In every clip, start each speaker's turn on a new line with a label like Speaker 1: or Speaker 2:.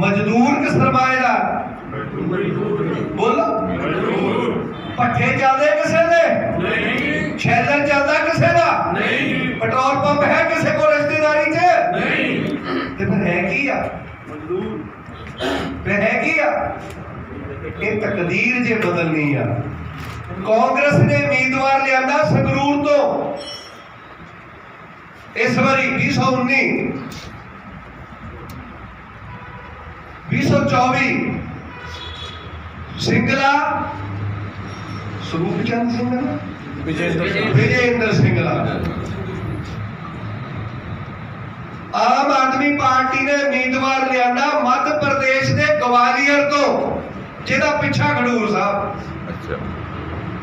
Speaker 1: ਮਜ਼ਦੂਰ ਕਿ ਸਰਮਾਏਦਾਰ ਬੋਲੋ। ਪੱਠੇ ਚੱਲਦੇ ਕਿਸੇ ਦੇ?
Speaker 2: ਨਹੀਂ
Speaker 1: ਛੈਲਰ ਚੱਲਦਾ ਕਿਸੇ ਦਾ?
Speaker 2: ਨਹੀਂ
Speaker 1: ਪੈਟਰੋਲ ਪੰਪ ਹੈ ਕਿਸੇ ਕੋਲ ਰਿਸ਼ਤੇਦਾਰੀ 'ਚ?
Speaker 2: ਨਹੀਂ
Speaker 1: ਤੇ ਫਿਰ ਹੈ ਕੀ ਆ? ਫਿਰ ਹੈ ਕੀ ਆ? ਇਹ ਤਕਦੀਰ ਜੇ ਬਦਲਣੀ ਆ। ਕਾਂਗਰਸ ਨੇ ਉਮੀਦਵਾਰ ਲਿਆਂਦਾ ਸੰਗਰੂਰ ਤੋਂ। ਇਸ ਵਾਰੀ 2019 2024 ਸਿੰਗਲਾ। ਸਰੂਪ ਚੰਦ ਵਿਜੇਂਦਰ ਸਿੰਗਲਾ। ਆਮ ਆਦਮੀ ਪਾਰਟੀ ਨੇ ਉਮੀਦਵਾਰ ਲਿਆਂਦਾ ਮੱਧ ਪ੍ਰਦੇਸ਼ ਦੇ ਗਵਾਲੀਅਰ ਤੋਂ ਜਿਹਦਾ ਪਿੱਛਾ ਖਡੂਰ ਸਾਹਿਬ।
Speaker 3: ਅੱਛਾ।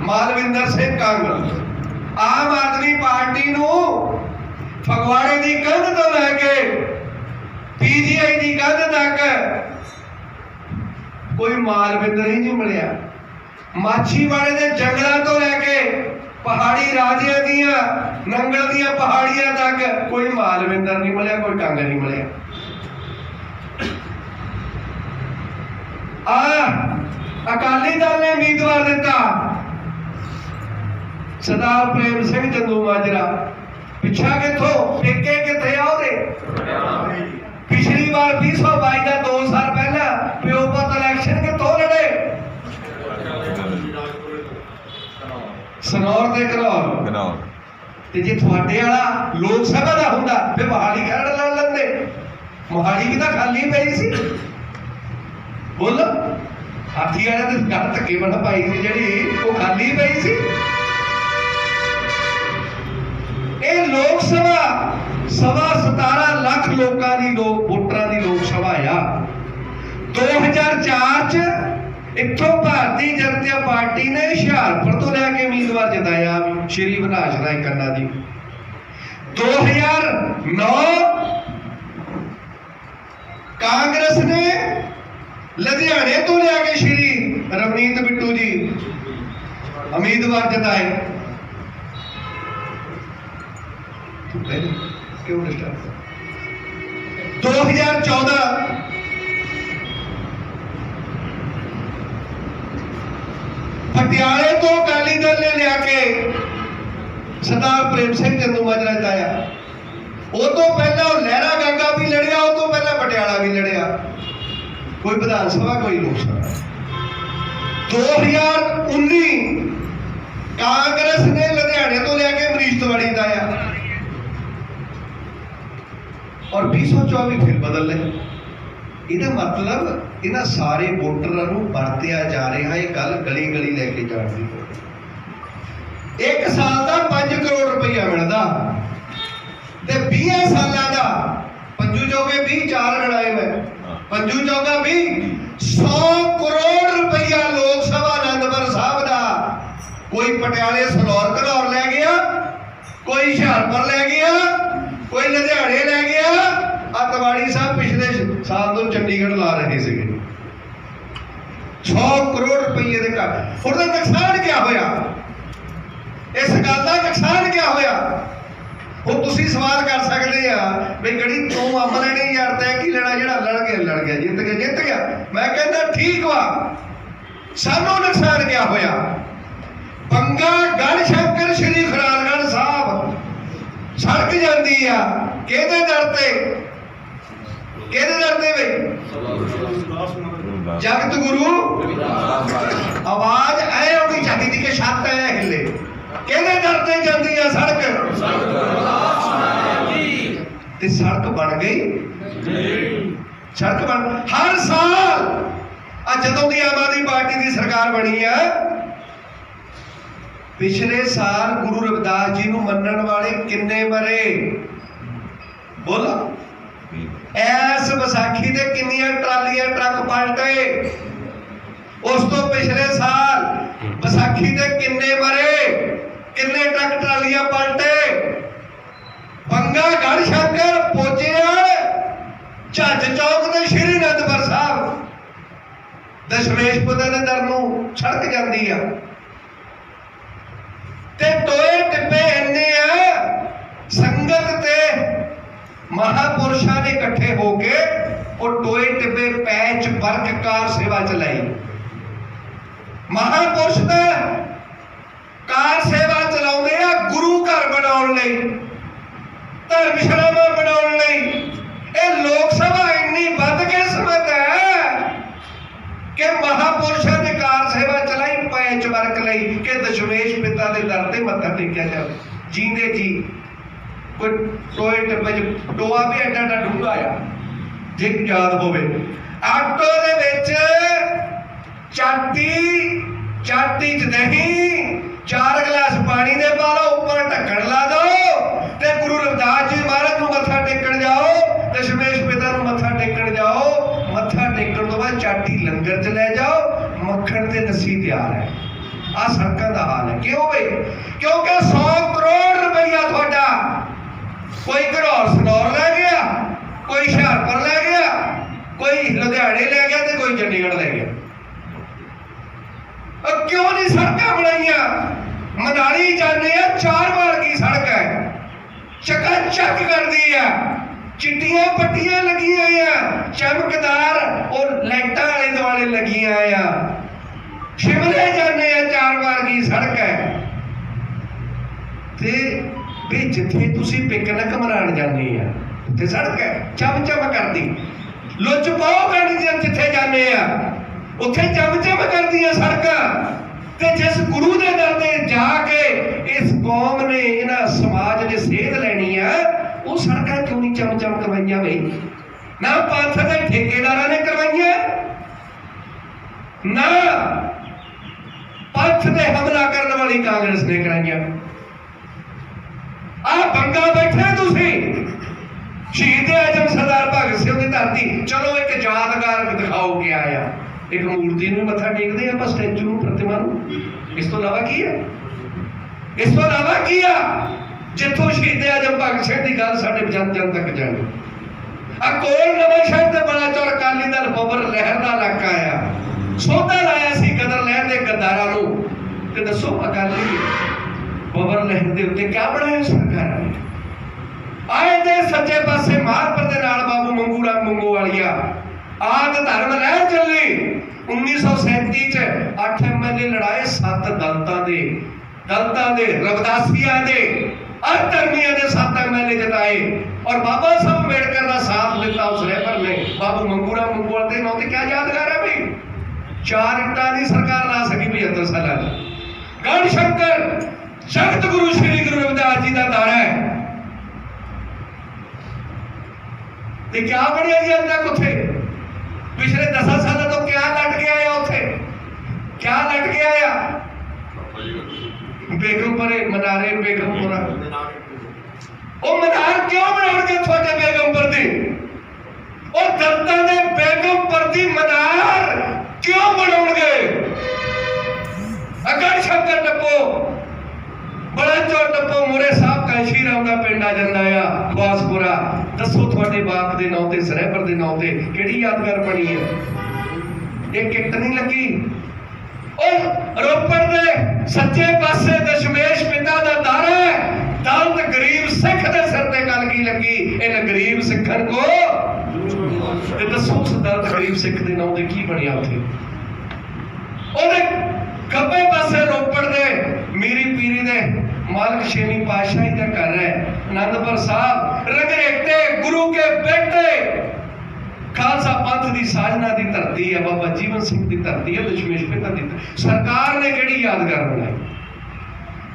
Speaker 1: ਮਾਲਵਿੰਦਰ ਸਿੰਘ ਕਾਂਗਰਸ ਆਮ ਆਦਮੀ ਪਾਰਟੀ ਨੂੰ ਫਗਵਾੜੇ ਦੀ ਕੰਧ ਤੋਂ ਲੈ ਕੇ ਪੀਜੀਆਈ ਦੀ ਕੰਧ ਤੱਕ ਕੋਈ ਮਾਲਵਿੰਦਰ ਹੀ ਨਹੀਂ ਮਿਲਿਆ। ਮਾਛੀਵਾੜੇ ਦੇ ਜੰਗਲਾਂ ਤੋਂ ਲੈ ਕੇ ਪਹਾੜੀ ਰਾਜਿਆਂ ਦੀਆਂ ਨੰਗਲ ਦੀਆਂ ਪਹਾੜੀਆਂ ਤੱਕ ਕੋਈ ਮਾਲਵਿੰਦਰ ਨਹੀਂ ਮਿਲਿਆ ਕੋਈ ਕੰਗ ਨਹੀਂ ਮਿਲਿਆ। ਆ ਅਕਾਲੀ ਦਲ ਨੇ ਉਮੀਦਵਾਰ ਦਿੱਤਾ। ਸਰਦਾਰ ਪ੍ਰੇਮ ਸਿੰਘ ਚੰਦੂ ਮਾਜਰਾ। ਪਿੱਛਾ ਕਿੱਥੋਂ? ਪੇਕੇ ਕਿੱਥੇ ਆ ਉਹਦੇ? ਪਿਛਲੀ ਵਾਰ 2022 ਦਾ 2 ਸਾਲ ਪਹਿਲਾਂ ਪਿਓ ਪੁੱਤ ਕਿੱਥੋਂ ਲੜੇ ਸਨੌਰ ਤੇ ਘਨੌਰ
Speaker 3: ਗਨਾਉ
Speaker 1: ਤੇ ਜੇ ਤੁਹਾਡੇ ਵਾਲਾ ਲੋਕ ਸਭਾ ਦਾ ਹੁੰਦਾ ਫਿਰ ਮੋਹਾਲੀ ਖੜ ਲੈ ਲੈਂਦੇ ਮੋਹਾਲੀ ਵੀ ਤਾਂ ਖਾਲੀ ਪਈ ਸੀ? ਬੋਲੋ। ਹਾਥੀ ਵਾਲੇ ਤੇ ਗੱਲ ਧੱਕੇ ਬਣ ਪਾਈ ਸੀ ਜਿਹੜੀ ਉਹ ਖਾਲੀ ਪਈ ਸੀ? ਇਹ ਲੋਕ ਸਭਾ ਸਵਾ 17 ਲੱਖ ਲੋਕਾਂ ਦੀ ਲੋਕ ਵੋਟਰਾਂ ਦੀ ਲੋਕ ਸਭਾ ਆ। 2004 ਚ ਇੱਥੋਂ ਭਾਰਤੀ ਜਨਤਾ ਪਾਰਟੀ ਨੇ ਹੁਸ਼ਿਆਰਪੁਰ ਤੋਂ ਲੈ ਕੇ ਉਮੀਦਵਾਰ ਜਿਤਾਇਆ ਸ਼੍ਰੀ ਵਿਨਾਸ਼ ਰਾਏ ਕੰਨਾ ਜੀ 2009 ਕਾਂਗਰਸ ਨੇ ਲੁਧਿਆਣੇ ਤੋਂ ਲਿਆ ਕੇ ਸ਼੍ਰੀ ਰਵਨੀਤ ਬਿੱਟੂ ਜੀ ਉਮੀਦਵਾਰ ਜਿਤਾਏ। ਕਿਉਂ ਡਿਸਟਰਬ 2014 ਪਟਿਆਲੇ ਤੋਂ ਅਕਾਲੀ ਦਲ ਨੇ ਲਿਆ ਕੇ ਸਰਦਾਰ ਪ੍ਰੇਮ ਸਿੰਘ ਚੰਦੂ ਮਾਜਰਾ ਜਿਤਾਇਆ। ਉਹ ਤੋਂ ਪਹਿਲਾਂ ਉਹ ਲਹਿਰਾ ਗੰਗਾ ਵੀ ਲੜਿਆ, ਉਹ ਤੋਂ ਪਹਿਲਾਂ ਪਟਿਆਲਾ ਵੀ ਲੜਿਆ। ਕੋਈ ਵਿਧਾਨ ਸਭਾ, ਕੋਈ ਲੋਕ ਸਭਾ। 2019 ਕਾਂਗਰਸ ਨੇ ਲੁਧਿਆਣੇ ਤੋਂ ਲਿਆ ਕੇ ਮਰੀਸ਼ ਤਿਵਾੜੀ ਜਿਤਾਇਆ। ਔਰ 2024 ਫਿਰ ਬਦਲ ਲਏ। ਇਹਦਾ ਮਤਲਬ ਇਹਨਾਂ ਸਾਰੇ ਵੋਟਰਾਂ ਨੂੰ ਵਰਤਿਆ ਜਾ ਰਿਹਾ ਇਹ ਗੱਲ ਗਲੀ ਗਲੀ ਲੈ ਕੇ ਜਾਣ ਦੀ। ਇੱਕ ਸਾਲ ਦਾ 5 ਕਰੋੜ ਰੁਪਈਆ ਮਿਲਦਾ। ਤੇ 20 ਸਾਲਾਂ ਦਾ ਪੰਜੂ ਜੋਗੇ 20 ਚਾਰ ਗਣਾਏ ਮੈਂ। ਪੰਜੂ ਜੋਗਾ 20 100 ਕਰੋੜ ਰੁਪਈਆ ਲੋਕ ਸਭਾ ਆਨੰਦਪੁਰ ਸਾਹਿਬ ਦਾ। ਕੋਈ ਪਟਿਆਲੇ ਸਨੌਰ ਘਨੌਰ ਲੈ ਗਿਆ ਕੋਈ ਹੁਸ਼ਿਆਰਪੁਰ ਲੈ ਗਿਆ ਕੋਈ ਲੁਧਿਆਣੇ ਲੈ ਗਿਆ। ਆ ਤਵਾੜੀ ਸਾਹਿਬ ਪਿਛਲੇ ਸਾਲ ਤੋਂ ਰਹੇ ਸੀਗੇ। 100 ਕਰੋੜ ਰੁਪਏ ਦੇ ਘਰ। ਉਹਦਾ ਨੁਕਸਾਨ ਕੀ ਹੋਇਆ? ਇਸ ਗੱਲ ਦਾ ਨੁਕਸਾਨ ਕੀ ਹੋਇਆ? ਉਹ ਤੁਸੀਂ ਸਵਾਲ ਕਰ ਸਕਦੇ ਆ ਵੀ ਗੜੀ ਤੂੰ ਅੰਬ ਲੈਣੇ ਯਾਰ ਤੈਂ ਕੀ ਲੈਣਾ? ਜਿਹੜਾ ਲੜ ਗਿਆ ਲੜ ਗਿਆ, ਜਿੱਤ ਗਿਆ ਜਿੱਤ ਗਿਆ। ਮੈਂ ਕਹਿੰਦਾ ਠੀਕ ਵਾ। ਸਾਨੂੰ ਨੁਕਸਾਨ ਕੀ ਹੋਇਆ? ਬੰਗਾ ਗੜ ਸ਼ੰਕਰ ਸ਼੍ਰੀ ਖਰਾਲਗੜ੍ਹ ਸਾਹਿਬ। ਸੜਕ ਜਾਂਦੀ ਆ। ਕਿਹਦੇ ਦਰ ਤੇ? ਕਿਹਦੇ ਦਰ ਤੇ ਵੇ? ਜਗਤ ਗੁਰੂ, ਆਵਾਜ਼ ਐ ਆਉਣੀ ਚਾਹੀਦੀ ਕਿ ਛੱਤ ਐ ਹਿੱਲੇ ਕਿਹਦੇ ਦਰ ਤੇ ਜਾਂਦੀ ਆ ਸੜਕ? ਤੇ ਸੜਕ ਬਣ ਗਈ? ਸੜਕ ਬਣ ਹਰ ਸਾਲ ਅੱਜ ਜਦੋਂ ਦੀ ਆਮ ਆਦਮੀ ਪਾਰਟੀ ਦੀ ਸਰਕਾਰ ਬਣੀ ਆ, ਪਿਛਲੇ ਸਾਲ ਗੁਰੂ ਰਵਿਦਾਸ ਜੀ ਨੂੰ ਮੰਨਣ ਵਾਲੇ ਕਿੰਨੇ ਮਰੇ? ਬੋਲੋ। ਐਸ ਵਿਸਾਖੀ ਤੇ ਕਿੰਨੀਆਂ ਟਰਾਲੀਆਂ ਟਰੱਕ ਪਲਟੇ? ਉਸ ਤੋਂ ਪਿਛਲੇ ਸਾਲ ਵਿਸਾਖੀ ਤੇ ਕਿੰਨੇ ਮਰੇ? ਕਿੰਨੇ ਟਰੱਕ ਟਰਾਲੀਆਂ ਪਲਟੇ? ਬੰਗਾ ਗੜ ਸ਼ੰਕਰ ਪੋਚਿਆ, ਝੱਜ ਚੌਕ ਤੇ ਸ਼੍ਰੀ ਅਨੰਦਪੁਰ ਸਾਹਿਬ। ਦਸ਼ਮੇਸ਼ ਪੁੱਤਰ ਦੇ ਦਰ ਨੂੰ ਸੜਕ ਜਾਂਦੀ ਆ। ਤੇ ਟੋਏ ਟਿੱਪੇ ਇੰਨੇ ਆ, ਸੰਗਤ ਤੇ ਮਹਾਪੁਰਸ਼ਾਂ ਨੇ ਇਕੱਠੇ ਹੋ ਕੇ ਉਹ ਟੋਏ ਟਿੱਬੇ ਪੈਚ ਵਰਕ ਕਾਰ ਸੇਵਾ ਚਲਾਈ। ਮਹਾਪੁਰਸ਼ ਦਾ ਕਾਰ ਸੇਵਾ ਚਲਾਉਂਦੇ ਆ, ਗੁਰੂ ਘਰ ਬਣਾਉਣ ਲਈ ਧਰਮਸ਼ਾਲਾਵਾਂ ਬਣਾਉਣ ਲਈ। ਇਹ ਲੋਕ ਸਭਾ ਇੰਨੀ ਵੱਧ ਕਿਸਮਤ ਹੈ ਕਿ ਮਹਾਪੁਰਸ਼ਾਂ ਨੇ ਕਾਰ ਸੇਵਾ ਚਲਾਈ ਪੈਚ ਵਰਗ ਲਈ, ਕਿ ਦਸ਼ਮੇਸ਼ ਪਿਤਾ ਦੇ ਦਰ ਤੇ ਮੱਥਾ ਟੇਕਿਆ ਜਾਵੇ। ਜੀਂਦੇ ਜੀ ਕੋਈ ਟੋਏ ਟੱਬੇ ਚ, ਟੋਆ ਵੀ ਐਡਾ ਐਡਾ ਡੂੰਘਾ ਆ। ਜੇ ਯਾਦ ਹੋਵੇ। ਆਟੋ ਦੇ ਵਿੱਚ ਚਾਟੀ ਚਾਟੀ ਚ ਦਹੀਂ ਚਾਰ ਗਲਾਸ ਪਾਣੀ ਦੇ ਪਾ ਲਓ ਉੱਪਰ ਢੱਕਣ ਲਾ ਦਿਓ ਤੇ ਗੁਰੂ ਰਵਿਦਾਸ ਜੀ ਮਹਾਰਾਜ ਨੂੰ ਮੱਥਾ ਟੇਕਣ ਜਾਓ ਦਸ਼ਮੇਸ਼ ਪਿਤਾ ਨੂੰ ਮੱਥਾ ਟੇਕਣ ਜਾਓ। ਮੱਥਾ ਟੇਕਣ ਤੋਂ ਬਾਅਦ ਚਾਟੀ ਲੰਗਰ ਚ ਲੈ ਜਾਓ, ਮੱਖਣ ਤੇ ਲੱਸੀ ਤਿਆਰ ਹੈ। ਆ ਸੜਕਾਂ ਦਾ ਹਾਲ ਹੈ। ਕਿਉਂ ਬਈ? ਕਿਉਂਕਿ 100 ਕਰੋੜ ਰੁਪਈਆ ਤੁਹਾਡਾ ਕੋਈ ਘੜੌਰ ਸਨੌਰ ਲੈ ਗਿਆ, ਕੋਈ ਹੁਸ਼ਿਆਰਪੁਰ ਲੈ ਗਿਆ, ਕੋਈ ਲੁਧਿਆਣੇ ਲੈ ਗਿਆ ਤੇ ਕੋਈ ਚੰਡੀਗੜ੍ਹ ਲੈ ਗਿਆ। ਉਹ ਕਿਉਂ ਨਹੀਂ ਸੜਕਾਂ ਬਣਾਈਆਂ? ਮਨਾਲੀ ਜਾਂਦੇ ਆ, ਚਾਰ ਵਾਰ ਕੀ ਸੜਕ ਹੈ? ਚੱਕਾ ਚੱਕ ਕਰਦੀ ਆ। ਚਿੱਟੀਆਂ ਪੱਟੀਆਂ ਲੱਗੀਆਂ ਆ। ਚਮਕਦਾਰ ਉਹ ਲਾਈਟਾਂ ਵਾਲੇ ਦੁਆਲੇ ਲੱਗੀਆਂ ਆ। ਸ਼ਿਮਲੇ ਜਾਂਦੇ ਆ, ਚਾਰ ਵਾਰ ਕੀ ਸੜਕ ਹੈ? ਤੇ ਵੀ ਜਿੱਥੇ ਤੁਸੀਂ ਪਿਕਨਿਕ ਮਨਾਉਣ ਜਾਂਦੇ ਆ ਤੇ ਸੜਕ ਹੈ ਚਮ ਚਮ ਕਰਦੀ। ਲੁੱਚ ਬਹੁਤ ਕਰਨੀ ਜਿੱਥੇ ਜਾਂਦੇ ਆ। ਉੱਥੇ ਚਮ ਚਮ ਕਰਦੀਆਂ ਸੜਕਾਂ। ਤੇ ਜਿਸ ਗੁਰੂ ਦੇ ਦਰ ਤੇ ਜਾ ਕੇ ਇਸ ਕੌਮ ਨੇ ਇਹਨਾਂ ਸਮਾਜ ਨੇ ਸੇਧ ਲੈਣੀ ਆ, ਉਹ ਸੜਕਾਂ ਕਿਉਂ ਨਹੀਂ ਚਮ ਚਮ ਕਰਵਾਈਆਂ ਬਈ? ਨਾ ਪੰਥ ਦੇ ਠੇਕੇਦਾਰਾਂ ਨੇ ਕਰਵਾਈਆਂ, ਨਾ ਪੰਥ ਤੇ ਹਮਲਾ ਕਰਨ ਵਾਲੀ ਕਾਂਗਰਸ ਨੇ ਕਰਾਈਆਂ। ਆ ਬੰਗਾ ਬੈਠੇ ਤੁਸੀਂ। ਸ਼ਹੀਦ ਆਜਮ ਸਰਦਾਰ ਭਗਤ ਸਿੰਘ ਦੀ ਧਰਤੀ। ਚਲੋ ਇੱਕ ਯਾਦਗਾਰ ਦਿਖਾਓ ਕਿ ਆਇਆ। ਇੱਕ ਮੂਰਤੀ ਨੂੰ ਮੱਥਾ ਟੇਕਦੇ ਆਪਾਂ ਸਟੈਚੂ ਨੂੰ, ਪ੍ਰਤਿਮਾ ਨੂੰ। ਇਸ ਤੋਂ ਇਲਾਵਾ ਕੀ ਹੈ ਇਸ ਤੋਂ ਇਲਾਵਾ ਕੀ ਆ? ਜਿੱਥੋਂ ਸ਼ਹੀਦ ਆਜਮ ਭਗਤ ਸਿੰਘ ਦੀ ਗੱਲ ਸਾਡੇ ਜਨ ਜਨ ਤੱਕ ਜਾਣੀ ਆ ਕੋਲ ਨਵਾਂ ਸ਼ਹਿਰ ਤੇ ਬੜਾ ਚੌਰ ਅਕਾਲੀ ਦਲ ਬਬਰ ਲਹਿਰ ਦਾ ਇਲਾਕਾ ਆ ਸੋਧਾ ਲਾਇਆ ਸੀ ਕਦਰ ਲਹਿਰ ਦੇ ਗਦਾਰਾਂ ਨੂੰ। ਤੇ ਦੱਸੋ ਅਕਾਲੀ ਬਬਰ ਲਹਿਰ ਦੇ ਉੱਤੇ ਕਿਆ ਬਣਾਇਆ ਸਰਕਾਰਾਂ ਨੇ? ਆਏ ਦੇ ਸੱਚੇ ਪਾਸੇ ਮਾਰਪਰ ਦੇ ਨਾਲ ਬਾਬੂ ਮੰਗੂ ਰਾਮ ਮੰਗੂ ਵਾਲੀਆ। ਆਦ ਧਰਮ ਲੈ ਚੱਲੀ। 1937 ਚ 8 ਐਮਐਲਏ ਲੜਾਏ 7 ਦਲਤਾਂ ਦੇ। ਦਲਤਾਂ ਦੇ, ਰਵਦਾਸੀਆਂ ਦੇ ਅਰ ਦੇ 7 ਐਮਐਲਏ ਜਿਤਾਏ। ਔਰ ਬਾਬਾ ਸਾਹਿਬ ਅੰਬੇਡਕਰ ਦਾ ਸਾਥ ਦਿੱਤਾ ਉਸ ਰਹਿਬਰ ਨੇ। ਬਾਬੂ ਮੰਗੂ ਰਾਮ ਦੇ ਨਾਂ ਤੇ ਕਿਆ ਯਾਦਗਾਰ ਹੈ ਬਈ ਚਾਰ ਇੱਟਾਂ ਦੀ ਸਰਕਾਰ ਲਾ ਸਕੀ 75 ਸਾਲਾਂ ਦੀ। ਗੜ ਸ਼ੰਕਰ ਜਗਤ ਗੁਰੂ ਸ੍ਰੀ ਗੁਰੂ ਰਵਿਦਾਸ ਜੀ ਦਾ ਦਾਰਾ ਹੈ। ਤੇ ਕਿਆ ਬਣਿਆ ਜੀ ਅੱਜ ਤੱਕ ਪਿਛਲੇ 10 ਸਾਲਾਂ ਤੋਂ ਕਿਆ ਲਟ ਕੇ ਆਇਆ ਉੱਥੇ? ਕਿਆ ਲਟ ਕੇ ਆਇਆ ਬੇਗਮਪੁਰੇ, ਮਨਾਰੇ, ਬੇਗਮਪੁਰਾ। ਉਹ ਮਨਾਰ ਕਿਉਂ ਬਣਾਉਣਗੇ ਤੁਹਾਡੇ ਬੇਗਮਪੁਰ ਦੀ? ਉਹ ਦਰਤਾਂ ਦੇ ਬੇਗਮਪੁਰ ਦੀ ਮਨਾਰ ਕਿਉਂ ਬਣਾਉਣਗੇ? ਅਗਰ ਸ਼ੰਕਰ ਟੱਪੋ। ਬੜਾ ਟੱਪੋ ਮੁਰੇ ਸਾਹਿਬ ਕਾਂਸ਼ੀ ਰਾਮ ਦਾ ਪਿੰਡ ਆ ਜਾਂਦਾ ਆ ਖਵਾਸਪੁਰਾ ਦੱਸੋ ਤੁਹਾਡੇ ਬਾਪ ਦੇ ਨਾਂ ਤੇ ਸਰਹਿਬਰ ਦੇ ਨਾਂ ਤੇ ਕਿਹੜੀ ਯਾਦਗਾਰ ਬਣੀ ਹੈ ਇਹ ਕਿੱਟ ਨਹੀਂ ਲੱਗੀ? ਉਹ ਰੋਪੜ ਦੇ ਸੱਚੇ ਪਾਸੇ ਦਸ਼ਮੇਸ਼ ਪਿਤਾ ਦਾ ਦਾਰਾ ਦਲਤ ਗਰੀਬ ਸਿੱਖ ਦੇ ਸਿਰ ਤੇ ਗੱਲ ਕੀ ਲੱਗੀ? ਇਹਨਾਂ ਗਰੀਬ ਸਿੱਖਣ ਕੋ? ਤੇ ਦੱਸੋ ਉਸ ਦਲਤ ਗਰੀਬ ਸਿੱਖ ਦੇ ਨਾਂ ਤੇ ਕੀ ਬਣਿਆ ਉੱਥੇ? ਉਹਦੇ ਖੱਬੇ ਪਾਸੇ ਰੋਪੜ ਦੇ ਮੀਰੀ ਪੀਰੀ ਦੇ ਮਾਲਕ ਛੇਵੀਂ ਪਾਤਸ਼ਾਹੀ ਦਾ ਘਰ ਹੈ। ਆਨੰਦਪੁਰ ਸਾਹਿਬ ਰਗਰੇਟੇ ਗੁਰੂ ਕੇ ਬੇਟੇ। ਖਾਲਸਾ ਪੰਥ ਦੀ ਸਾਜਨਾ ਦੀ ਧਰਤੀ ਹੈ, ਬਾਬਾ ਜੀਵਨ ਸਿੰਘ ਦੀ ਧਰਤੀ ਹੈ ਦਸ਼ਮੇਸ਼ ਪਿਤਾ ਦੀ ਸਰਕਾਰ ਨੇ ਕਿਹੜੀ ਯਾਦਗਾਰ ਬਣਾਈ?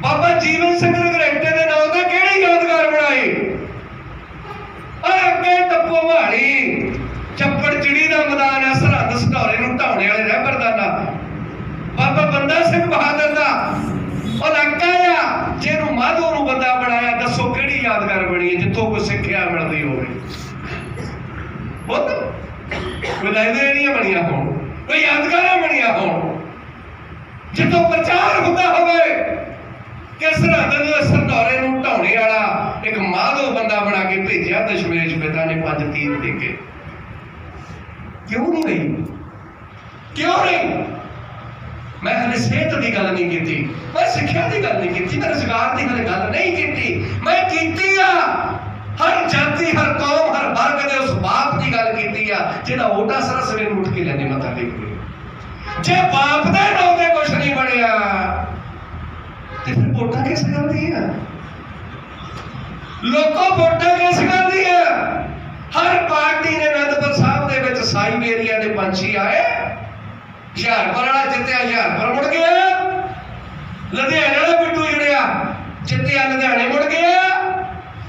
Speaker 1: ਬਾਬਾ ਜੀਵਨ ਸਿੰਘ ਰਗਰੇਟੇ ਦੇ ਨਾਂ ਤੇ ਕਿਹੜੀ ਯਾਦਗਾਰ ਬਣਾਈ? ਆ ਅੱਗੇ ਟੱਪੋ ਮਾੜੀ ਚੱਪੜ ਚਿੜੀ ਦਾ ਮੈਦਾਨ ਹੈ, ਸਰਹੱਦ ਸਟੋਰੇ ਨੂੰ ਢਾਉਣੇ ਵਾਲੇ ਰਹਿਬਰ ਦਾ ਨਾਂ। ਬੰਦਾ ਸਿੰਘ ਬਹਾਦਰ ਦਾ। ਉਹ ਇਲਾਕਾ ਆ, ਜਿਹਨੂੰ ਮਾਧੋ ਨੂੰ ਬੰਦਾ ਬਣਾਇਆ, ਦੱਸੋ ਕਿਹੜੀ ਯਾਦਗਾਰ ਬਣੀ ਹੈ, ਜਿੱਥੋਂ ਕੋਈ ਸਿੱਖਿਆ ਮਿਲਦੀ ਹੋਵੇ। ਬਹੁਤ ਕੋਈ ਲਾਇਬ੍ਰੇਰੀਆਂ ਬਣੀਆਂ ਹੋਣ, ਕੋਈ ਯਾਦਗਾਰਾਂ ਬਣੀਆਂ ਹੋਣ। ਜਿੱਥੋਂ ਪ੍ਰਚਾਰ ਹੁੰਦਾ ਹੋਵੇ ਕਿ ਸਰਹੱਦ ਦੇ ਸਰਦੌਰੇ ਨੂੰ ਢਾਉਣੇ ਵਾਲਾ ਇੱਕ ਮਾਧੋ ਬੰਦਾ ਬਣਾ ਕੇ ਭੇਜਿਆ ਦਸ਼ਮੇਸ਼ ਪਿਤਾ ਨੇ ਪੰਜ ਤੀਰ ਦੇ ਕੇ। ਕਿਉਂ ਨਹੀਂ ਕਿਉਂ ਨਹੀਂ? ਮੈਂ ਹਲੇ ਸਿਹਤ ਦੀ ਗੱਲ ਨਹੀਂ ਕੀਤੀ, ਮੈਂ ਸਿੱਖਿਆ ਦੀ ਗੱਲ ਨਹੀਂ ਕੀਤੀ, ਮੈਂ ਰੁਜ਼ਗਾਰ ਦੀ ਹਲੇ ਗੱਲ ਨਹੀਂ ਕੀਤੀ। ਮੈਂ ਕੀਤੀ ਆ। ਹਰ ਜਾਤੀ, ਹਰ ਕੌਮ, ਹਰ ਵਰਗ ਦੇ ਉਸ ਬਾਪ ਦੀ ਗੱਲ ਕੀਤੀ ਆ
Speaker 2: ਜਿਹੜਾ ਓਟਾ ਸਾਰਾ ਸਵੇਰ ਉੱਠ ਕੇ ਲੈਣੇ ਮੱਥਾ ਟੇਕਦੇ ਜੇ ਬਾਪ ਦੇ ਨਾਂ ਤੇ ਕੁਛ ਨਹੀਂ ਬਣਿਆ, ਤੇ ਫਿਰ ਵੋਟਾਂ ਕਿਸ ਗੱਲ ਦੀਆਂ? ਲੋਕੋ ਵੋਟਾਂ ਕਿਸ ਗੱਲ ਆ ਹਰ ਪਾਰਟੀ ਨੇ ਅਨੰਦਪੁਰ ਸਾਹਿਬ ਦੇ ਵਿੱਚ ਸਾਈ ਏਰੀਆ ਦੇ ਪੰਛੀ ਆਏ। ਹੁਸ਼ਿਆਰਪੁਰ ਵਾਲਾ ਜਿੱਤਿਆ, ਹੁਸ਼ਿਆਰਪੁਰ ਮੁੜ ਗਿਆ ਲੁਧਿਆਣੇ ਵਾਲਾ ਬਿੱਟੂ ਜੁੜਿਆ, ਜਿੱਤਿਆ, ਲੁਧਿਆਣੇ ਮੁੜ ਗਿਆ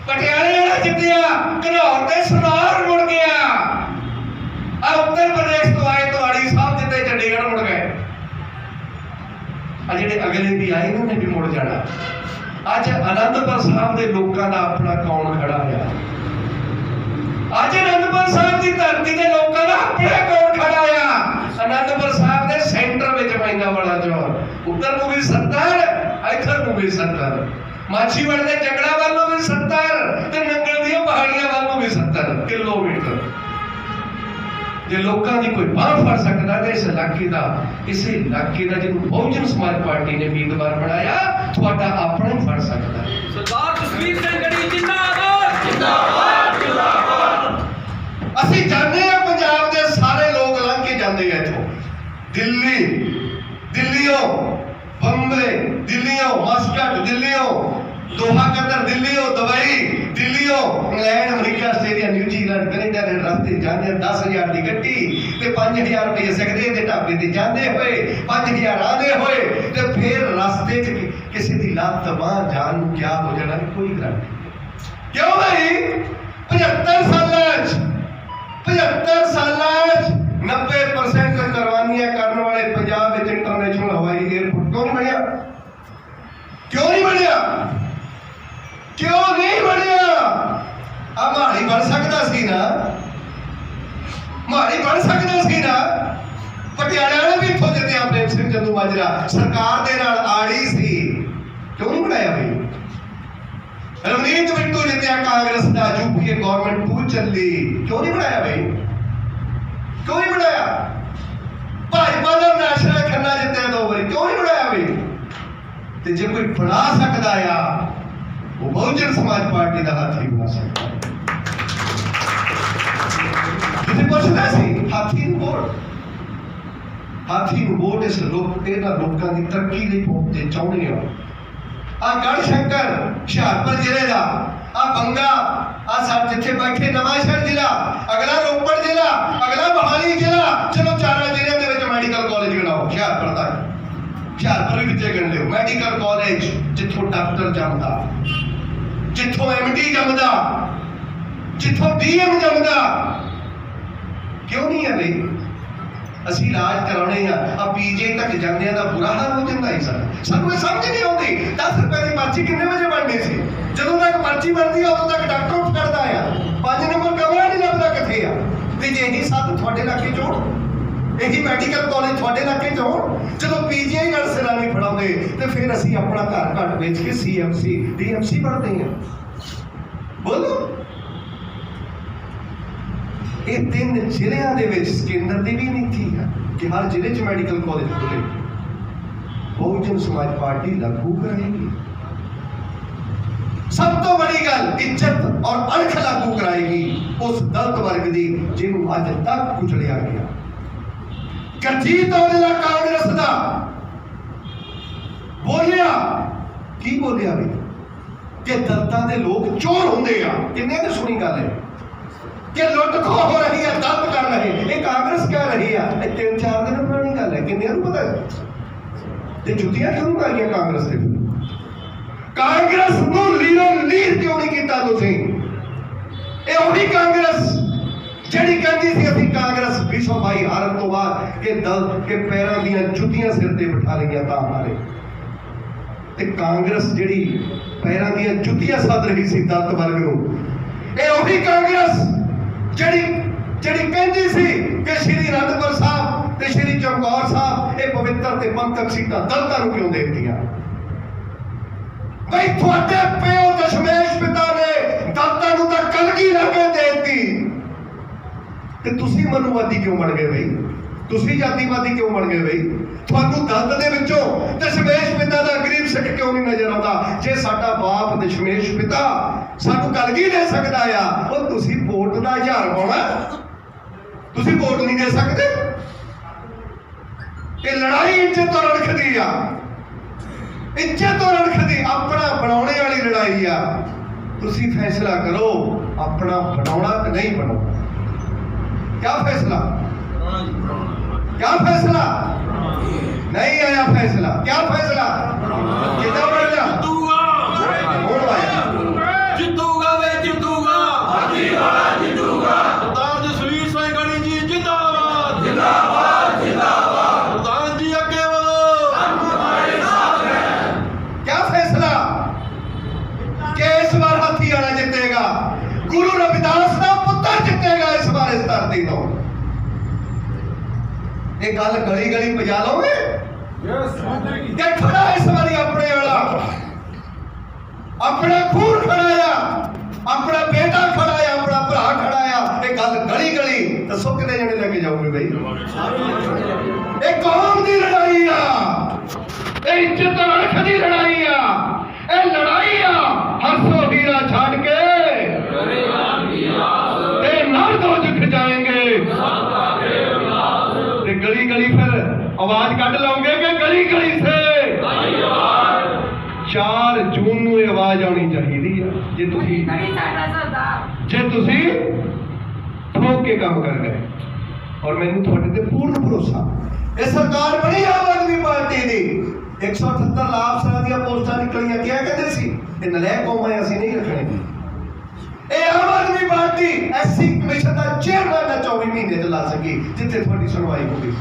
Speaker 2: ਪਟਿਆਲੇ ਵਾਲਾ ਜਿੱਤਿਆ, ਘਨੌਰ ਤੇ ਸਨੌਰ ਮੁੜ ਗਿਆ। ਆ ਉੱਤਰ ਪ੍ਰਦੇਸ਼ ਤੋਂ ਆਏ ਤੁਹਾਡੀ ਸਾਹਿਬ ਜਿੱਤੇ ਚੰਡੀਗੜ੍ਹ ਮੁੜ ਗਏ। ਆ ਜਿਹੜੇ ਅਗਲੇ ਵੀ ਆਏ ਨੇ ਉਹਨੇ ਵੀ ਮੁੜ ਜਾਣਾ। ਅੱਜ ਅਨੰਦਪੁਰ ਸਾਹਿਬ ਦੇ ਲੋਕਾਂ ਦਾ ਆਪਣਾ ਕੌਣ ਖੜਾ ਹੋਇਆ ਅੱਜ ਅਨੰਦਪੁਰ ਸਾਹਿਬ ਦੀ ਧਰਤੀ ਦੇ ਲੋਕਾਂ ਦਾ ਆਪਣਾ ਕੌਣ ਖੜਾ ਆ। ਅਨੰਦਪੁਰ ਸਾਹਿਬ ਦੇ ਸੈਂਟਰ ਵਿੱਚ ਪੈਂਦਾ ਵਾਲਾ ਜੋਰ ਉੱਤਰ ਨੂੰ ਵੀ 70 ਇੱਧਰ ਨੂੰ ਵੀ 70 ਮਾਛੀਵਾੜ ਦੇ ਜੰਗਲਾਂ ਵੱਲ ਨੂੰ ਵੀ 70 ਤੇ ਨੰਗਲ ਦੀਆਂ ਪਹਾੜੀਆਂ ਵੱਲ ਨੂੰ ਵੀ 70 ਕਿਲੋਮੀਟਰ। ਜੇ ਲੋਕਾਂ ਦੀ ਕੋਈ ਬਾਹ ਫੜ ਸਕਦਾ ਤੇ ਇਸ ਇਲਾਕੇ ਦਾ, ਇਸੇ ਇਲਾਕੇ ਦਾ ਜਿਹਨੂੰ ਬਹੁਜਨ ਸਮਾਜ ਪਾਰਟੀ ਨੇ ਉਮੀਦਵਾਰ ਬਣਾਇਆ, ਤੁਹਾਡਾ ਆਪਣਾ ਹੀ ਫੜ ਸਕਦਾ।
Speaker 3: ਸਰਦਾਰ ਜਸਵੀਰ ਸਿੰਘ ਗੜੀ ਜਿੰਦਾਬਾਦ!
Speaker 1: ਅਸੀਂ ਜਾਣਦੇ ਆ ਪੰਜਾਬ ਦੇ ਸਾਰੇ ਲੋਕ ਲੰਘ ਕੇ ਜਾਂਦੇ ਆ ਇੱਥੋਂ। ਦਿੱਲੀ ਦਿੱਲੀੋਂ ਬੰਬੇ ਦਿੱਲੀੋਂ ਮਸਕਟ ਦਿੱਲੀੋਂ ਦੋਹਾ ਕਤਰ ਦਿੱਲੀੋਂ Dubai ਦਿੱਲੀੋਂ England, America, Australia New Zealand Canada ਦੇ ਰਸਤੇ ਜਾਂਦੇ 10000 ਦੀ ਗੱਡੀ ਤੇ 5000 ਰੁਪਏ ਸਕਦੇ ਦੇ ਢਾਬੇ ਤੇ ਜਾਂਦੇ ਹੋਏ 5000 ਆਦੇ ਹੋਏ ਤੇ ਫਿਰ ਰਸਤੇ 'ਚ ਕਿਸੇ ਦੀ ਲੱਤ ਬਾਹ ਜਾਨ ਨੂੰ ਕਿਆ ਹੋ ਜਾਣਾ? ਕੋਈ ਗਰੰਟੀ ਕਿਉਂ ਭਾਈ? ਆ ਮਾਜਰਾ। ਸਰਕਾਰ ਦੇ ਨਾਲ ਆੜੀ ਸੀ। ਕਿਉਂ ਨਹੀਂ ਬਣਾਇਆ ਬਈ? ਰਵਨੀਤ ਬਿੱਟੂ ਜਿੱਤਿਆ ਕਾਂਗਰਸ ਦਾ, ਯੂਪੀਏ ਗਵਰਨਮੈਂਟ ਪੂਲ ਚੱਲੀ। ਕਿਉਂ ਨਹੀਂ ਬਣਾਇਆ ਬਈ? ਕਿਉਂ ਨਹੀਂ ਬਣਾਇਆ? ਭਾਜਪਾ ਦਾ ਨਾਸ਼ਰਾ ਖੰਨਾ ਜਿੱਤਿਆ ਦੋ ਵਾਰੀ। ਕਿਉਂ ਨਹੀਂ ਬਣਾਇਆ ਬਈ? ਤੇ ਜੇ ਕੋਈ ਬਣਾ ਸਕਦਾ ਆ, ਉਹ ਬਹੁਜਨ ਸਮਾਜ ਪਾਰਟੀ ਦਾ ਹਾਥੀ ਬਣਾ ਸਕਦਾ। ਹੈ ਪੁੱਛਦਾ ਸੀ, ਹਾਥੀ ਨੂੰ ਬੋਲ ਹਾਥੀ ਨੂੰ ਵੋਟ ਇਸ ਲੋਕ ਇਹਨਾਂ ਲੋਕਾਂ ਦੀ ਤਰੱਕੀ ਲਈ ਪਹੁੰਚਦੇ ਚਾਹੁੰਦੇ ਆ ਆ ਗੜ ਸ਼ੰਕਰ, ਹੁਸ਼ਿਆਰਪੁਰ ਜ਼ਿਲ੍ਹੇ ਦਾ ਆ ਬੰਗਾ ਆ ਸਰ ਜਿੱਥੇ ਬੈਠੇ ਨਵਾਂ ਜ਼ਿਲ੍ਹਾ, ਅਗਲਾ ਰੋਪੜ ਜ਼ਿਲ੍ਹਾ, ਅਗਲਾ ਮੋਹਾਲੀ ਜ਼ਿਲ੍ਹਾ, ਚਲੋ ਚਾਰਾਂ ਜ਼ਿਲ੍ਹਿਆਂ ਦੇ ਵਿੱਚ ਮੈਡੀਕਲ ਕਾਲਜ ਗਣਾਓ ਹੁਸ਼ਿਆਰਪੁਰ ਦਾ। ਹੁਸ਼ਿਆਰਪੁਰ ਵੀ ਵਿੱਚੇ ਗਣ ਲਿਓ, ਮੈਡੀਕਲ ਕਾਲਜ, ਜਿੱਥੋਂ ਡਾਕਟਰ ਜੰਮਦਾ, ਜਿੱਥੋਂ ਐਮਡੀ ਜੰਮਦਾ, ਜਿੱਥੋਂ ਡੀਐਮ ਜੰਮਦਾ। ਕਿਉਂ ਨਹੀਂ ਹੈ ਬਈ? ਅਸੀਂ ਇਲਾਜ ਕਰਾਉਣੇ ਆ ਆ ਪੀਜੇ ਤੱਕ ਜਾਂਦੇ ਜਾਂਦਿਆਂ ਤਾਂ ਬੁਰਾ ਹਾਲ ਹੋ ਜਾਂਦਾ ਹੈ ਸਾਡਾ ਸਾਨੂੰ ਇਹ ਸਮਝ ਨਹੀਂ ਆਉਂਦੀ। 10 ਰੁਪਏ ਦੀ ਪਰਚੀ ਕਿੰਨੇ ਵਜੇ ਬਣਨੀ ਸੀ? ਜਦੋਂ ਤੱਕ ਪਰਚੀ ਬਣਦੀ ਆ, ਉਦੋਂ ਤੱਕ ਡਾਕਟਰ ਉੱਠ ਕਰਦਾ ਆ। 5 ਨੰਬਰ ਕਮਰਾ ਨਹੀਂ ਲੱਭਦਾ ਕਿੱਥੇ ਆ? ਤੇ ਜੇ ਇਹੀ ਸੱਤ ਤੁਹਾਡੇ ਇਲਾਕੇ ਚੋਂ ਇਹੀ ਮੈਡੀਕਲ ਕਾਲਜ ਤੁਹਾਡੇ ਇਲਾਕੇ ਚੋਂ ਜਦੋਂ ਪੀਜੀਆਈ ਨਾਲ ਸਿਰਾ ਨਹੀਂ ਫੜਾਉਂਦੇ, ਤੇ ਫਿਰ ਅਸੀਂ ਆਪਣਾ ਘਰ ਘੱਟ ਵੇਚ ਕੇ ਸੀਐਮਸੀ ਡੀਐਮਸੀ ਬਣਦੇ ਹਾਂ ਬੋਲੋ। ਇਹ ਤਿੰਨ ਜ਼ਿਲ੍ਹਿਆਂ ਦੇ ਵਿੱਚ ਕੇਂਦਰ ਦੀ ਵੀ ਨਹੀਂ ਹੈ ਕਿ ਹਰ ਜ਼ਿਲ੍ਹੇ 'ਚ ਮੈਡੀਕਲ ਕਾਲਜ ਖੁੱਲੇ ਬਹੁਜਨ ਸਮਾਜ ਪਾਰਟੀ ਲਾਗੂ ਕਰਾਏਗੀ। ਸਭ ਤੋਂ ਬੜੀ ਗੱਲ ਇੱਜ਼ਤ ਔਰ ਅਣਖ ਲਾਗੂ ਕਰਾਏਗੀ ਉਸ ਦਲਤ ਵਰਗ ਦੀ, ਜਿਹਨੂੰ ਅੱਜ ਤੱਕ ਕੁਚਲਿਆ ਗਿਆ। ਕਰਜੀਤ ਔਜਲਾ ਕਾਂਗਰਸ ਦਾ ਬੋਲਿਆ ਕੀ ਬੋਲਿਆ ਵੀ? ਕਿ ਦਲਤਾਂ ਦੇ ਲੋਕ ਚੋਰ ਹੁੰਦੇ ਆ। ਕਿੰਨੇ ਨੇ ਸੁਣੀ ਗੱਲ ਹੈ। ਕਿ ਲੁੱਟ ਖੋ ਹੋ ਰਹੀ ਹੈ ਦਲਤ ਕਰ ਰਹੇ ਇਹ ਕਾਂਗਰਸ ਕਹਿ ਰਹੀ ਆ, ਇਹ ਤਿੰਨ ਚਾਰ ਦਿਨ ਪੁਰਾਣੀ ਗੱਲ ਹੈ। ਕਿੰਨਿਆਂ ਨੂੰ ਪਤਾ ਤੇ ਜੁੱਤੀਆਂ ਕਿਉਂ ਮਾਰੀਆਂ ਕਾਂਗਰਸ ਦੇ ਕਾਂਗਰਸ ਨੂੰ ਲੀਰੋ ਲੀਰ ਕਿਉਂ ਨਹੀਂ ਕੀਤਾ ਤੁਸੀਂ? ਇਹ ਉਹੀ ਕਾਂਗਰਸ ਜਿਹੜੀ ਕਹਿੰਦੀ ਸੀ, ਅਸੀਂ ਕਾਂਗਰਸ ਵਿਸ਼ਵ ਭਾਈ ਹਾਰਨ ਤੋਂ ਬਾਅਦ ਕਿ ਦਲ ਕੇ ਪੈਰਾਂ ਦੀਆਂ ਜੁੱਤੀਆਂ ਸਿਰ ਤੇ ਬਿਠਾ ਲਈਆਂ ਤਾਂ ਮਾਰੇ। ਤੇ ਕਾਂਗਰਸ ਜਿਹੜੀ ਪੈਰਾਂ ਦੀਆਂ ਜੁੱਤੀਆਂ ਸੱਦ ਰਹੀ ਸੀ ਦਲਤ ਵਰਗ ਨੂੰ, ਇਹ ਉਹੀ ਕਾਂਗਰਸ ਜਿਹੜੀ ਜਿਹੜੀ ਕਹਿੰਦੀ ਸੀ ਕਿ ਸ਼੍ਰੀ ਅਨੰਦਪੁਰ ਸਾਹਿਬ ਤੇ ਸ਼੍ਰੀ ਚਮਕੌਰ ਸਾਹਿਬ, ਇਹ ਪਵਿੱਤਰ ਤੇ ਪੰਥਕ ਸੀਟਾਂ ਦਲਤਾਂ ਨੂੰ ਕਿਉਂ ਦੇ ਬਈ ਤੁਹਾਡੇ ਪਿਓ ਦਸ਼ਮੇਸ਼ ਪਿਤਾ ਨੇ ਦਲਤਾਂ ਨੂੰ ਤਾਂ ਕਲਗੀ ਲਾ ਕੇ ਤੇ ਤੁਸੀਂ ਮਨੁਵਾਦੀ ਕਿਉਂ ਬਣ ਗਏ ਬਈ? ਤੁਸੀਂ ਜਾਤੀਵਾਦੀ ਕਿਉਂ ਬਣ ਗਏ ਬਈ? ਤੁਹਾਨੂੰ ਦਲਤ ਦੇ ਵਿੱਚੋਂ ਦਸ਼ਮੇਸ਼ ਪਿਤਾ ਦਾ ਗਰੀਬ ਸਿੱਖ ਕਿਉਂ ਨਹੀਂ ਨਜ਼ਰ ਆਉਂਦਾ? ਜੇ ਸਾਡਾ ਬਾਪ ਦਸ਼ਮੇਸ਼ ਪਿਤਾ ਸਾਨੂੰ ਕਲਗੀ ਦੇ ਸਕਦਾ ਆ, ਉਹ ਤੁਸੀਂ ਵੋਟ ਦਾ ਪਾਉਣਾ। ਤੁਸੀਂ ਵੋਟ ਨਹੀਂ ਦੇ ਸਕਦੇ। ਇਹ ਲੜਾਈ ਇੱਜ਼ਤ ਤੋਂ ਰੜਕਦੀ ਆ। ਇੱਜ਼ਤ ਤੋਂ ਰੜਕਦੀ, ਆਪਣਾ ਬਣਾਉਣੇ ਵਾਲੀ ਲੜਾਈ ਆ। ਤੁਸੀਂ ਫੈਸਲਾ ਕਰੋ, ਆਪਣਾ ਬਣਾਉਣਾ ਕਿ ਨਹੀਂ ਬਣਾਉਣਾ। ਕਿਆ ਫੈਸਲਾ? ਕਿਆ ਫੈਸਲਾ? ਨਹੀਂ ਆਇਆ ਫੈਸਲਾ। ਕਿਆ ਫੈਸਲਾ? ਕਿੱਦਾਂ ਬਣਨਾ ਹੁਣ ਆਇਆ
Speaker 3: ਜਿੱਤੂਗਾ ਵੇ ਜਿੱਤੂਗਾ ਹਾਜੀ ਵਾਲਾ ਜਿੱਤੂਗਾ ਸਰਦਾਰ ਜਸਵੀਰ ਸਿੰਘ ਗੜੀ ਜੀ ਜਿੰਦਾਬਾਦ ਜਿੰਦਾਬਾਦ ਜਿੰਦਾਬਾਦ ਪ੍ਰਧਾਨ ਜੀ ਅੱਗੇ ਵਧੋ
Speaker 1: ਕਿਆ ਫੈਸਲਾ ਕਿ ਇਸ ਵਾਰ ਹਾਥੀ ਵਾਲਾ ਜਿੱਤੇਗਾ ਗੁਰੂ ਰਵਿਦਾਸ ਦਾ ਪੁੱਤਰ ਜਿੱਤੇਗਾ ਇਸ ਵਾਰ ਇਸ ਧਰਤੀ ਤੋਂ ਇਹ ਗੱਲ ਗਲੀ ਗਲੀ ਪਜਾ ਲਓਗੇ? ਕਿ ਖੜਾ ਇਸ ਵਾਰੀ ਆਪਣੇ ਵਾਲਾ। ਆਪਣਾ ਖੂਨ ਖੜਾ ਆ ਆਪਣਾ ਬੇਟਾ ਖੜਾ ਆ ਆਪਣਾ ਭਰਾ ਖੜਾ ਆ ਇਹ ਗੱਲ ਗਲੀ ਗਲੀ ਦੱਸੋ ਕਿੰਨੇ ਜਣੇ ਲੈ ਕੇ ਜਾਓਗੇ ਬਈ। ਇਹ ਕੌਮ ਦੀ ਲੜਾਈ ਆ। ਇਹ ਇੱਜ਼ਤ ਰੱਖ ਦੀ ਲੜਾਈ ਆ। ਇਹ ਲੜਾਈ ਆ। ਹਰਸੋ ਹੀਰਾ ਛੱਡ ਕੇ ਆਵਾਜ਼ ਕੱਢ ਲਾਉਂਗੇ ਕਿ ਗਲੀ ਗਲੀ ਸੇ? 4 ਜੂਨ ਨੂੰ ਇਹ ਆਵਾਜ਼ ਆਉਣੀ ਚਾਹੀਦੀ ਆ। ਜੇ ਤੁਸੀਂ
Speaker 4: ਨਹੀਂ ਸਾਡਾ ਸਰਦਾਰ।
Speaker 1: ਜੇ ਤੁਸੀਂ ਠੋਕ ਕੇ ਕੰਮ ਕਰ ਗਏ। ਔਰ ਮੈਨੂੰ ਤੁਹਾਡੇ ਤੇ ਪੂਰਨ ਭਰੋਸਾ। ਇਹ ਸਰਕਾਰ ਬਣੀ ਆਮ ਆਦਮੀ ਪਾਰਟੀ ਦੀ। 178 ਲਾਭ ਸਰਾਂ ਦੀਆਂ ਪੋਸਟਾਂ ਨਿਕਲੀਆਂ। ਕਿਹਾ ਕਹਿੰਦੇ ਸੀ? ਇਹ ਨਲਾਇਕ ਕੌਮਾਂ ਅਸੀਂ ਨਹੀਂ ਰੱਖਣੇ। ਇਹ Aam Aadmi party SC commission ਦਾ ਚੇਅਰਮੈਨ ਦਾ 24 ਮਹੀਨੇ ਚ ਲਾ ਸਕੀ ਜਿੱਥੇ ਤੁਹਾਡੀ ਸੁਣਵਾਈ ਹੋ ਗਈ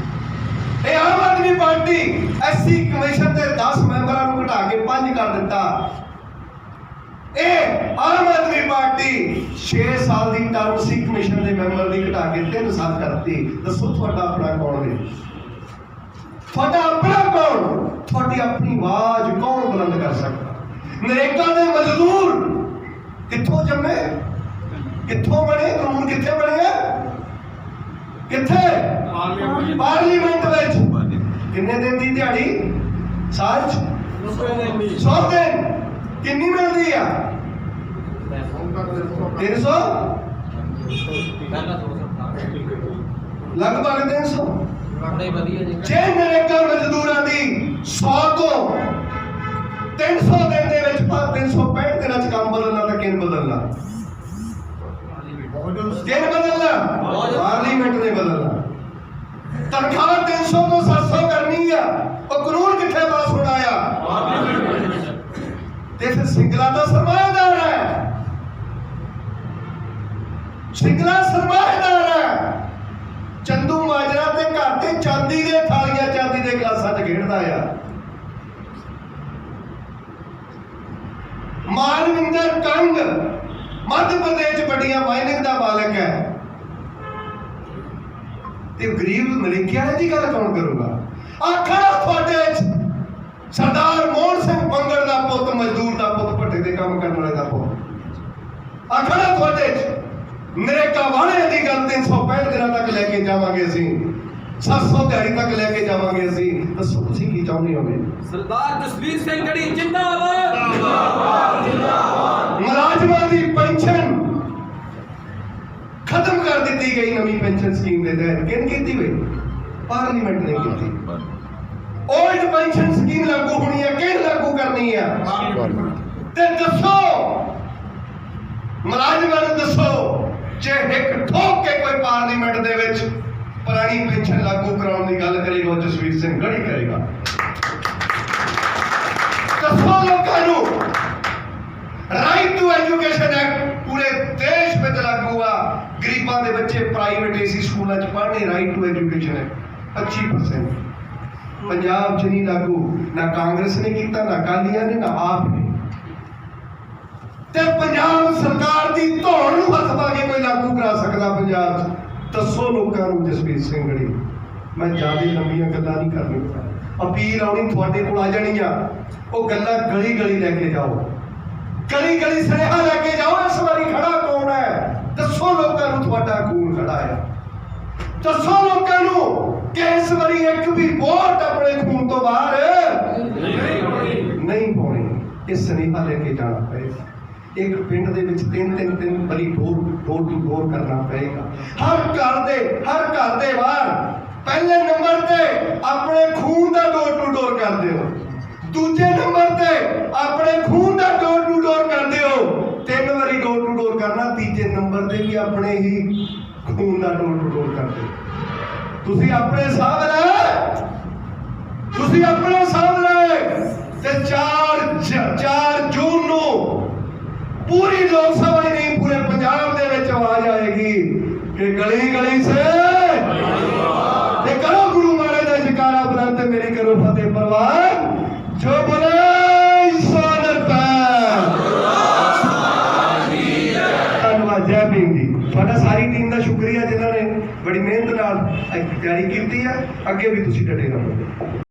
Speaker 1: ਇਹ Aam Aadmi party SC commission ਦੇ 10 ਮੈਂਬਰਾਂ ਨੂੰ ਘਟਾ ਕੇ 5 ਕਰ ਦਿੱਤਾ। ਇਹ ਆਮ ਆਦਮੀ ਪਾਰਟੀ 6 ਸਾਲ ਦੀ ਟਰਮ ਸੀ ਕਮਿਸ਼ਨ ਦੇ ਮੈਂਬਰ ਦੀ ਘਟਾ ਕੇ 3 ਸਾਲ ਕਰਤੀ। ਦੱਸੋ ਤੁਹਾਡਾ ਆਪਣਾ ਕੌਣ ਹੈ? ਤੁਹਾਡਾ ਆਪਣਾ ਕੌਣ? ਤੁਹਾਡੀ ਆਪਣੀ ਆਵਾਜ਼ ਕੌਣ ਬੁਲੰਦ ਕਰ ਸਕਦਾ? ਨਰੇਗਾ ਦੇ ਮਜ਼ਦੂਰ ਕਿੱਥੋਂ ਜੰਮੇ? ਕਿੱਥੋਂ ਬਣੇ? ਕਾਨੂੰਨ ਕਿੱਥੇ ਬਣਿਆ? ਕਿੱਥੇ? ਪਾਰਲੀਮੈਂਟ ਵਿੱਚ। ਕਿੰਨੇ ਦਿਨ ਦੀ ਦਿਹਾੜੀ? ਸਾਲ ਚ? 100 ਦਿਨ ਕਿੰਨੀ ਮਿਲਦੀ ਆ? 300 ਲਗਭਗ 300 ਜੇ। ਨਰੇਗਾ ਮਜ਼ਦੂਰਾਂ ਦੀ 100 ਤੋਂ 300 ਦਿਨ ਦੇ ਵਿੱਚ ਪਰ 365 ਦਿਨਾਂ ਚ ਕੰਮ ਬਦਲਣਾ ਤਾਂ ਕਿਨ ਬਦਲਣਾ? ਕਿਨ ਬਦਲਣਾ? ਪਾਰਲੀਮੈਂਟ ਨੇ ਬਦਲਣਾ। ਤਨਖਾਹ 300 ਤੋਂ 700 ਕਰਨੀ ਆ। ਉਹ ਕਾਨੂੰਨ ਕਿੱਥੇ ਪਾਸ ਹੋਣਾ ਤੇ ਫਿਰ ਸਿੰਗਲਾ ਦਾ ਸਰਮਾਏਦਾਰ ਹੈ ਸਿੰਗਲਾ ਸਰਮਾਏਦਾਰ ਹੈ ਚੰਦੂ ਮਾਜਰਾ ਤੇ ਘਰ ਤੇ ਚਾਂਦੀ ਦੇ ਥਾਲੀਆਂ, ਚਾਂਦੀ ਦੇ ਗਲਾਸਾਂ 'ਚ ਖੇਡਦਾ ਆ। ਮਾਨਵਿੰਦਰ ਕੰਗ, ਮੱਧ ਪ੍ਰਦੇਸ਼ ਵੱਡੀਆਂ ਮਾਈਨਿੰਗ ਦਾ ਮਾਲਕ ਹੈ। ਤੇ ਗਰੀਬ ਮਲਿਕਿਆ ਦੀ ਗੱਲ ਕੌਣ ਕਰੂਗਾ? ਆਖੜਾ ਤੁਹਾਡੇ 'ਚ ਸਰਦਾਰ ਮੋਹਨ ਸਿੰਘ ਬੰਗੜ ਦਾ ਪੁੱਤ ਮਜ਼ਦੂਰ ਦਾ ਪੁੱਤ ਭੱਟੇ ਦੇ ਕੰਮ ਕਰਨ ਵਾਲੇ ਦਾ ਪੁੱਤ। ਆਖੜਾ ਤੁਹਾਡੇ 'ਚ ਨਰੇਗਾ ਵਾਲੇ ਦੀ ਗੱਲ 365 ਦਿਨਾਂ ਤੱਕ ਲੈ ਕੇ ਜਾਵਾਂਗੇ ਅਸੀਂ। 700 ਦਿਹਾੜੀ ਤੱਕ ਲੈ ਕੇ ਜਾਵਾਂਗੇ ਅਸੀਂ। ਦੱਸੋ ਤੁਸੀਂ ਕੀ ਚਾਹੁੰਦੇ ਹੋਗੇ
Speaker 3: ਸਰਦਾਰ ਜਸਵੀਰ ਸਿੰਘ ਗੜੀ ਜਿੰਦਾਬਾਦ।
Speaker 1: ਮੁਲਾਜ਼ਮਾਂ ਦੀ ਖਤਮ ਕਰ ਦਿੱਤੀ ਗਈ ਨਵੀਂ ਪੈਨਸ਼ਨ ਸਕੀਮ ਦੇ ਤਹਿਤ। ਕਿਹਨ ਕੀਤੀ ਗਈ ਪਾਰਲੀਮੈਂਟ ਨੇ ਕੀਤੀ। 올ਡ ਪੈਨਸ਼ਨ ਸਕੀਮ ਲਾਗੂ ਹੋਣੀ ਹੈ ਕਿਹਨ ਲਾਗੂ ਕਰਨੀ ਹੈ? ਤੇ ਦੱਸੋ ਮੁਲਾਜ਼ਮਾਂ ਨੂੰ ਦੱਸੋ ਜੇ ਇੱਕ ਠੋਕ ਕੇ ਕੋਈ ਪਾਰਲੀਮੈਂਟ ਦੇ ਵਿੱਚ ਪੁਰਾਣੀ ਪੈਨਸ਼ਨ ਲਾਗੂ ਕਰਾਉਣ ਦੀ ਗੱਲ ਕਰੇਗਾ ਉਹ ਜਸਵੀਰ ਸਿੰਘ ਗੜੀ ਕਰੇਗਾ। ਦੱਸੋ ਲੋਕਾਂ ਨੂੰ ਰਾਈਟ ਟੂ ਐਜੂਕੇਸ਼ਨ ਐਕਟ ਪੂਰੇ ਦੇਸ਼ ਵਿੱਚ ਲਾਗੂ ਆ। ਗਰੀਬਾਂ ਦੇ ਬੱਚੇ ਪ੍ਰਾਈਵੇਟ ਏਸੀ ਸਕੂਲਾਂ 'ਚ ਪੜ੍ਹਨੇ ਰਾਈਟ ਟੂ ਐਜੂਕੇਸ਼ਨ ਹੈ। 25% ਪੰਜਾਬ 'ਚ ਨਹੀਂ ਲਾਗੂ। ਨਾ ਕਾਂਗਰਸ ਨੇ ਕੀਤਾ, ਨਾ ਅਕਾਲੀਆਂ ਨੇ, ਨਾ ਆਪ ਨੇ। ਤੇ ਪੰਜਾਬ ਸਰਕਾਰ ਦੀ ਧੌਣ ਨੂੰ ਹੱਥ ਪਾ ਕੇ ਕੋਈ ਲਾਗੂ ਕਰਾ ਸਕਦਾ ਪੰਜਾਬ 'ਚ? ਦੱਸੋ ਲੋਕਾਂ ਨੂੰ ਜਸਵੀਰ ਸਿੰਘ ਗੜੀ। ਮੈਂ ਜ਼ਿਆਦਾ ਲੰਬੀਆਂ ਗੱਲਾਂ ਨਹੀਂ ਕਰਨੀਆਂ। ਅਪੀਲ ਆਉਣੀ ਤੁਹਾਡੇ ਕੋਲ ਆ ਜਾਣੀ ਆ। ਉਹ ਗੱਲਾਂ ਗਲੀ ਗਲੀ ਲੈ ਕੇ ਜਾਓ। ਗਲੀ ਗਲੀ ਸੁਨੇਹਾ ਲੈ ਕੇ ਜਾਓ ਇਸ ਵਾਰੀ ਖੜਾ ਕੌਣ ਹੈ? ਦੱਸੋ ਲੋਕਾਂ ਨੂੰ ਤੁਹਾਡਾ ਖੂਨ ਖੜਾ ਹੈ? ਦੱਸੋ ਲੋਕਾਂ ਨੂੰ ਕਿ ਇਸ ਵਾਰੀ ਇੱਕ ਵੀ ਵੋਟ ਆਪਣੇ ਖੂਨ ਤੋਂ ਬਾਹਰ ਨਹੀਂ ਪਾਉਣੀ। ਇਹ ਸੁਨੇਹਾ ਲੈ ਕੇ ਜਾਣਾ ਪਏਗਾ। ਇੱਕ ਪਿੰਡ ਦੇ ਵਿੱਚ ਤਿੰਨ ਤਿੰਨ ਤਿੰਨ ਵਾਰੀ ਡੋਰ ਡੋਰ ਟੂ ਡੋਰ ਕਰਨਾ ਪਏਗਾ। ਹਰ ਘਰ ਦੇ ਹਰ ਘਰ ਦੇ ਬਾਹਰ ਪਹਿਲੇ ਨੰਬਰ ਤੇ ਆਪਣੇ ਖੂਨ ਦਾ ਡੋਰ ਟੂ ਡੋਰ ਕਰਦੇ ਹੋ ਦੂਜੇ ਨੰਬਰ ਤੇ ਆਪਣੇ ਖੂਨ ਦਾ ਡੋਰ ਟੂ ਡੋਰ ਕਰਦੇ ਹੋ। ਤਿੰਨ ਵਾਰੀ ਡੋਰ ਟੂ ਡੋਰ ਕਰਨਾ, ਤੀਜੇ ਨੰਬਰ ਤੇ ਵੀ ਆਪਣੇ ਹੀ ਖੂਨ ਦਾ ਡੋਰ ਟੂ ਡੋਰ ਕਰਦੇ ਤੁਸੀਂ ਆਪਣੇ ਹਿਸਾਬ ਲੈ। ਤੁਸੀਂ ਆਪਣੇ ਹਿਸਾਬ ਲੈ। ਤੇ 4 4 ਜੂਨ ਨੂੰ ਪੂਰੀ ਲੋਕ ਸਭਾ ਹੀ ਨਹੀਂ, ਪੂਰੇ ਪੰਜਾਬ ਦੇ ਵਿੱਚ ਆਵਾਜ਼ ਆਏਗੀ ਕਿ ਗਲੀ ਗਲੀ ਸੇ ਤੇ ਕਰੋ ਗੁਰੂ ਮਹਾਰਾਜ ਦਾ ਜਕਾਰਾ ਬੁਲੰਦ ਤੇ ਮੇਰੀ ਕਰੋ ਫਤਿਹ ਪਰਵਾਨ ਜੋ ਬੋਲੇ ਸੋਨਰ ਧੰਨਵਾਦ ਜੈ ਭੀਮ ਜੀ ਤੁਹਾਡਾ ਸਾਰੀ ਟੀਮ ਦਾ ਸ਼ੁਕਰੀਆ ਜਿਨ੍ਹਾਂ ਨੇ ਬੜੀ ਮਿਹਨਤ ਨਾਲ ਤਿਆਰੀ ਕੀਤੀ ਹੈ ਅੱਗੇ ਵੀ ਤੁਸੀਂ ਡਟੇ ਰਹੋ।